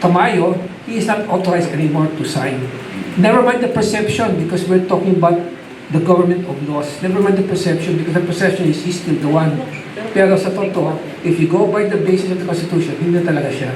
Tamayo, he is not authorized anymore to sign. Never mind the perception because we're talking about the government of laws. Never mind the perception because the perception is he's still the one. Pero sa totoo, if you go by the basis of the Constitution, hindi talaga siya.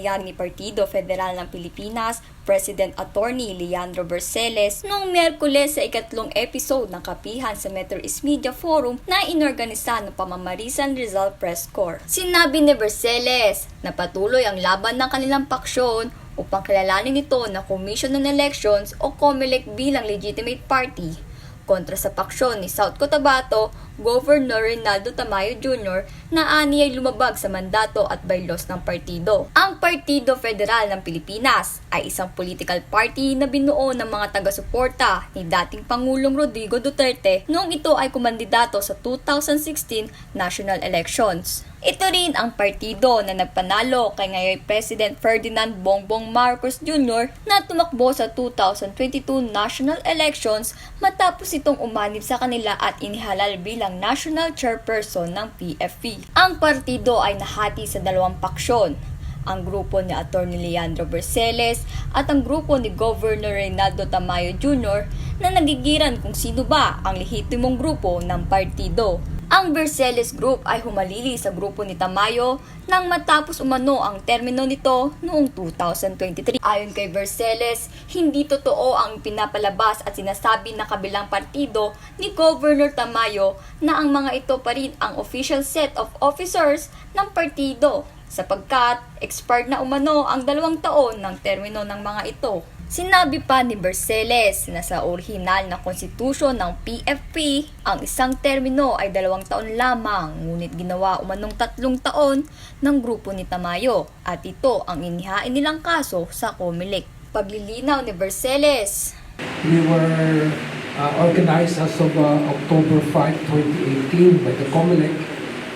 Inihayag ni Partido Federal ng Pilipinas, President Attorney Leandro Berceles noong Miyerkules sa ikatlong episode ng Kapihan sa Metro East Media Forum na inorganisa ng Pamamarisan Rizal Press Corps. Sinabi ni Berceles na patuloy ang laban ng kanilang paksyon upang kilalanin ito na Commission on Elections o COMELEC bilang legitimate party kontra sa paksyon ni South Cotabato, Governor Reynaldo Tamayo Jr. na ani ay lumabag sa mandato at bylaws ng partido. Ang Partido Federal ng Pilipinas ay isang political party na binuo ng mga taga-suporta ni dating Pangulong Rodrigo Duterte noong ito ay kumandidato sa 2016 national elections. Ito rin ang partido na nagpanalo kay ngayon President Ferdinand Bongbong Marcos Jr. na tumakbo sa 2022 national elections matapos itong umanib sa kanila at inihalal bilang national chairperson ng PFP. Ang partido ay nahati sa dalawang paksyon, ang grupo ni Atty. Leandro Berceles at ang grupo ni Governor Reynaldo Tamayo Jr. na nagigiran kung sino ba ang lehitimong grupo ng partido. Ang Berceles Group ay humalili sa grupo ni Tamayo nang matapos umano ang termino nito noong 2023. Ayon kay Berceles, hindi totoo ang pinapalabas at sinasabi ng kabilang partido ni Governor Tamayo na ang mga ito pa rin ang official set of officers ng partido sapagkat expired na umano ang dalawang taon ng termino ng mga ito. Sinabi pa ni Berceles na sa orihinal na konstitusyon ng PFP, ang isang termino ay dalawang taon lamang, ngunit ginawa umanong tatlong taon ng grupo ni Tamayo at ito ang inihain nilang kaso sa COMELEC. Paglilinaw ni Berceles, We were uh, organized as of uh, October 5, 2018 by the COMELEC.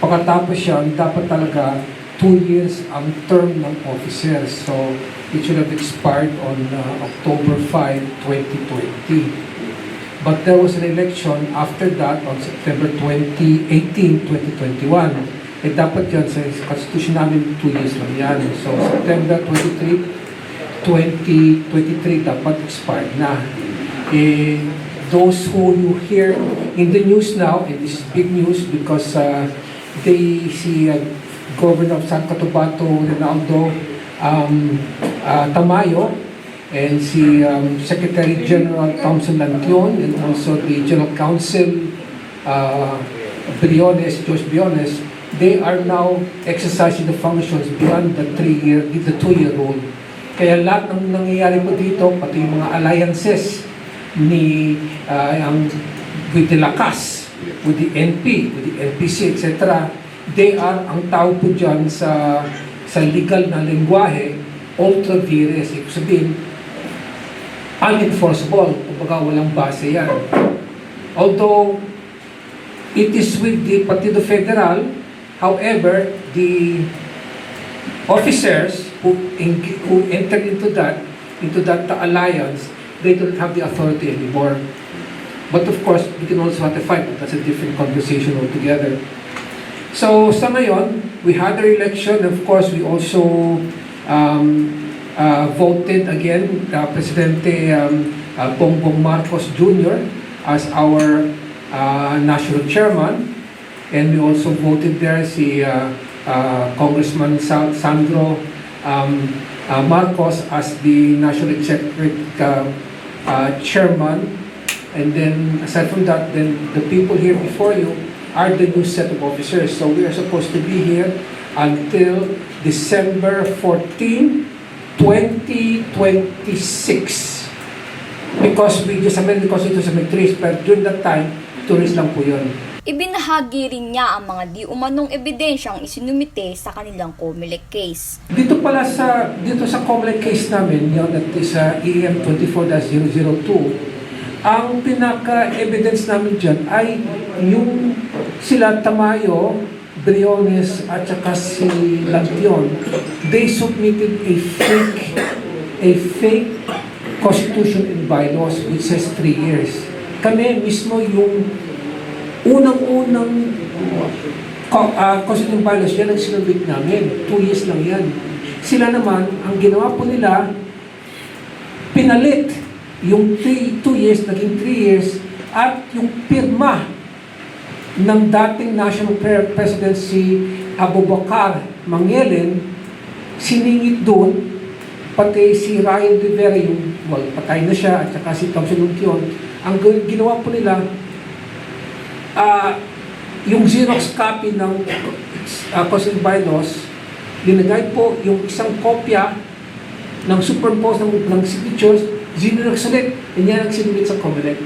Pagkatapos yan, dapat talaga two years ang term ng officers. So, it should have expired on uh, October 5, 2020. But there was an election after that on September 2018, 2021. Eh dapat yan sa constitution namin, two years lang yan. So September 23, 2023 dapat expired na. Eh, those who you hear in the news now, and this is big news because uh, they see uh, Governor of San Cotabato, Ronaldo um, uh, Tamayo, and si um, Secretary General Thompson Lantion, and also the General Counsel uh, Briones, Josh Briones, they are now exercising the functions beyond the three-year, the two-year rule. Kaya lahat ng nangyayari po dito, pati yung mga alliances ni uh, ang with the Lakas, with the NP, with the NPC, etc., they are ang tawag po dyan sa sa legal na lengguwahe, ultra vires, ibig sabihin, unenforceable, kumbaga walang base yan. Although, it is with the Partido Federal, however, the officers who, en- who entered into that, into that alliance, they don't have the authority anymore. But of course, we can also ratify, but that's a different conversation altogether. So sa ngayon, we had our election. Of course, we also um, uh, voted again uh, Presidente um, uh, Bongbong Marcos Jr. as our uh, national chairman. And we also voted there si uh, uh, Congressman Sa- Sandro um, uh, Marcos as the national executive uh, uh, chairman. And then aside from that, then the people here before you are the new set of officers. So we are supposed to be here until December 14, 2026. Because we just amended the Constitution with trees, but during that time, tourist lang po yun. ibinahagi rin niya ang mga di umanong ebidensyang isinumite sa kanilang COMELEC case. Dito pala sa dito sa Comlec case namin, yun that is uh, EM 24-002, ang pinaka-evidence namin dyan ay yung sila Tamayo, Briones at saka si Lantion, they submitted a fake a fake constitution and bylaws which says three years. Kami mismo yung unang-unang uh, constituent bylaws, yan ang sinubit namin. Two years lang yan. Sila naman, ang ginawa po nila, pinalit yung three, two years, naging three years, at yung pirma ng dating National Pre- President si Abubakar Mangelen, siningit doon, pati si Ryan Rivera, yung, well, patay na siya, at saka si Thompson Luntion, ang ginawa po nila, ah, yung Xerox copy ng uh, Constituent Bylaws, linagay po yung isang kopya ng superimpose ng, ng signatures, Xerox ulit, and yan ang sinunod sa COMELEC.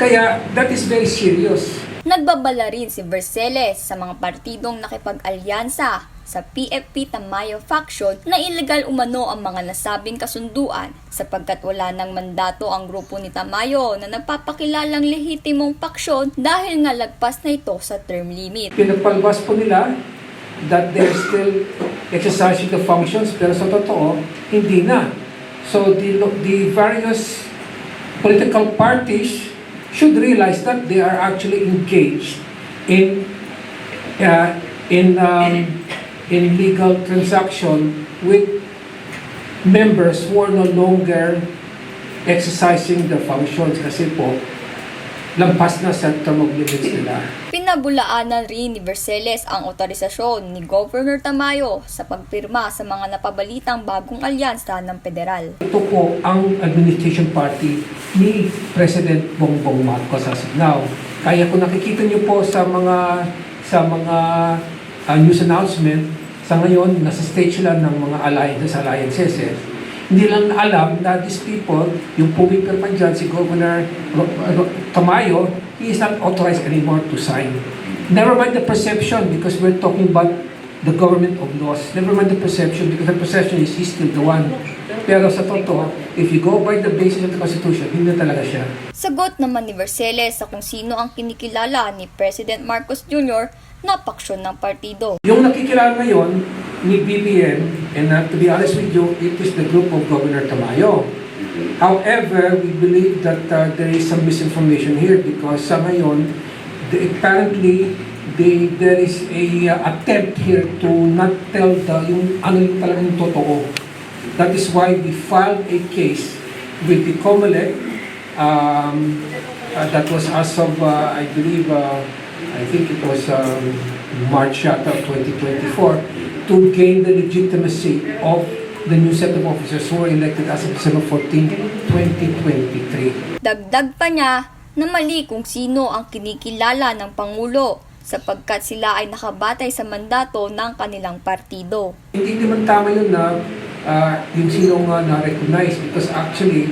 Kaya, that is very serious. Nagbabala rin si Verceles sa mga partidong nakipag-alyansa sa PFP Tamayo faction na illegal umano ang mga nasabing kasunduan sapagkat wala ng mandato ang grupo ni Tamayo na nagpapakilalang lehitimong faksyon dahil nga lagpas na ito sa term limit. Pinagpalabas po nila that they're still exercising the functions, pero sa totoo, hindi na. So the, the various political parties should realize that they are actually engaged in uh, in um, in legal transaction with members who are no longer exercising the functions. Kasi po lampas na sa limits nila. Pinabulaanan rin ni Verceles ang otorisasyon ni Governor Tamayo sa pagpirma sa mga napabalitang bagong alyansa ng federal. Ito po ang administration party ni President Bongbong Marcos as of now. Kaya kung nakikita niyo po sa mga sa mga uh, news announcement, sa ngayon, nasa stage sila ng mga alliances, alliances eh. Hindi lang alam na these people, yung pumipirma dyan, si Governor Ro- Tamayo, he is not authorized anymore to sign. Never mind the perception because we're talking about the government of laws. Never mind the perception because the perception is he's still the one. Pero sa totoo, if you go by the basis of the Constitution, hindi na talaga siya. Sagot naman ni Verceles sa kung sino ang kinikilala ni President Marcos Jr. na paksyon ng partido. Yung nakikilala ngayon ni BBM, and uh, to be honest with you, it is the group of Governor Tamayo. However, we believe that uh, there is some misinformation here because sa ngayon, the, apparently, they, there is a uh, attempt here to not tell the, yung ano yung talagang totoo. That is why we filed a case with the COMELEC um, uh, that was as of, uh, I believe, uh, I think it was um, March yata of 2024, to gain the legitimacy of the new set of officers who were elected as of December 14, 2023. Dagdag pa niya na mali kung sino ang kinikilala ng Pangulo sapagkat sila ay nakabatay sa mandato ng kanilang partido. Hindi naman tama yun na uh, yung sino nga na-recognize because actually,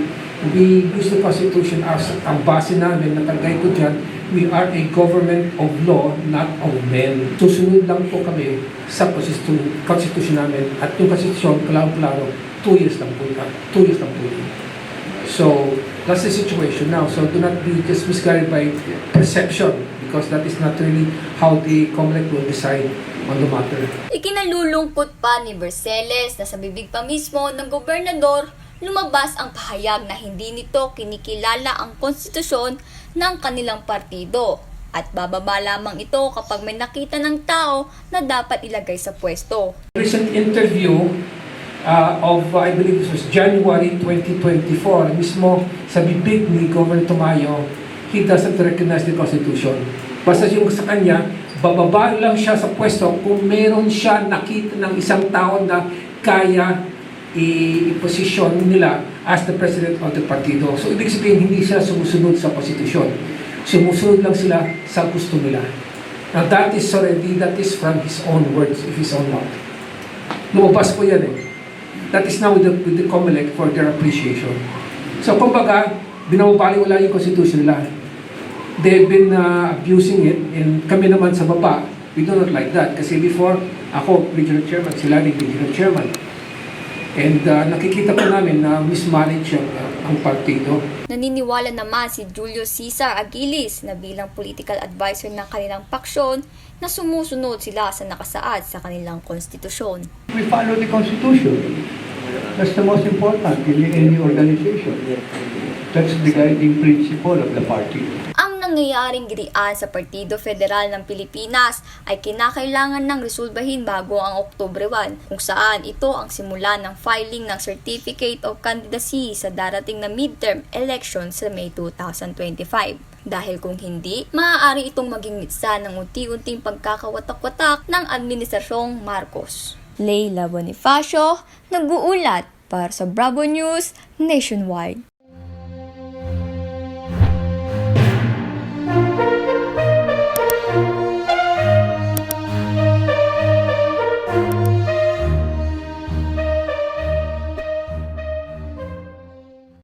we use the Constitution as ang base namin, nakalagay ko dyan, we are a government of law, not of men. Susunod lang po kami sa Constitution namin at yung Constitution, klaro-klaro, two years lang po ito. Two years lang po ito. So, that's the situation now. So, do not be just misguided by perception because that is not really how the COMELEC will decide on the matter. Ikinalulungkot pa ni Verceles na sa bibig pa mismo ng gobernador, lumabas ang pahayag na hindi nito kinikilala ang konstitusyon ng kanilang partido at bababa lamang ito kapag may nakita ng tao na dapat ilagay sa pwesto. recent interview uh, of, uh, I believe this was January 2024, mismo sa bibig ni Governor Tomayo, he doesn't recognize the Constitution. Basta yung sa kanya, bababa lang siya sa pwesto kung meron siya nakita ng isang tao na kaya i- i-posisyon nila as the president of the partido. So, ibig sabihin, hindi sila sumusunod sa konstitusyon. Sumusunod lang sila sa gusto nila. Now, that is already, that is from his own words, if his own mouth. Lumabas po yan eh. That is now with the, with the COMELEC for their appreciation. So, kumbaga, binabaliwala yung constitution nila. They've been uh, abusing it, and kami naman sa baba, we do not like that. Kasi before, ako, regional chairman, sila rin regional chairman. And uh, nakikita po namin na mismanage yung, uh, ang partido. Naniniwala naman si Julio Cesar Aguilis na bilang political advisor ng kanilang paksyon na sumusunod sila sa nakasaad sa kanilang konstitusyon. We follow the Constitution. That's the most important in any organization. That's the guiding principle of the party. Ang nangyayaring girian sa Partido Federal ng Pilipinas ay kinakailangan ng resolbahin bago ang Oktubre 1 kung saan ito ang simula ng filing ng Certificate of Candidacy sa darating na midterm election sa May 2025. Dahil kung hindi, maaari itong maging mitsa ng unti-unting pagkakawatak-watak ng Administrasyong Marcos. Leila Bonifacio, nag-uulat para sa Bravo News Nationwide.